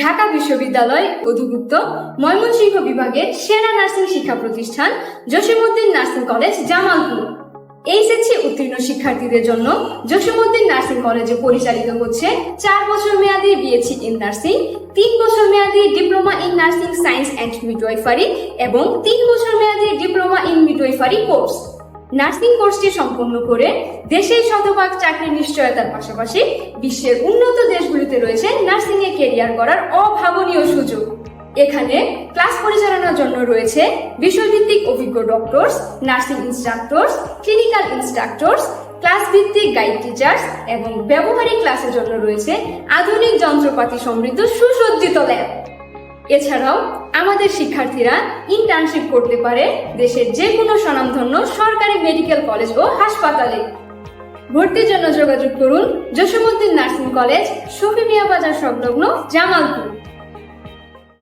ঢাকা বিশ্ববিদ্যালয় অধিভুক্ত ময়মনসিংহ বিভাগের সেরা নার্সিং শিক্ষা প্রতিষ্ঠান Jasimuddin nursing college, Jamalpur. HSC উত্তীর্ণ শিক্ষার্থীদের জন্য জসিমউদ্দিন নার্সিং কলেজে পরিচালিত হচ্ছে চার বছর মেয়াদী বিএসসি ইন নার্সিং তিন বছর মেয়াদী diploma in nursing science and midwifery এবং তিন বছর মেয়াদী diploma in midwifery course nursing কোর্সটি সম্পন্ন করে দেশের শতভাগ চাকরির নিশ্চয়তার পাশাপাশি বিশ্বের উন্নত দেশগুলিতে রয়েছে নার্সিং এ কেরিয়ার করার অভাবনীয় সুযোগ। এখানে ক্লাস পরিচালনার জন্য রয়েছে বিষয়ভিত্তিক অভিজ্ঞ doctors, nursing instructors, clinical instructors class ভিত্তিক গাইড টিচার্স এবং ব্যবহারিক ক্লাসের জন্য রয়েছে আধুনিক যন্ত্রপাতি সমৃদ্ধ সুসজ্জিত ল্যাব। এছাড়াও আমাদের শিক্ষার্থীরা ইন্টার্নশিপ করতে পারে দেশের যে কোনো স্বনামধন্য সরকারি মেডিকেল কলেজ ও হাসপাতালে। ভর্তির জন্য যোগাযোগ করুন জসীমউদ্দিন নার্সিং কলেজ, শফি মিয়া বাজার সংলগ্ন জামালপুর।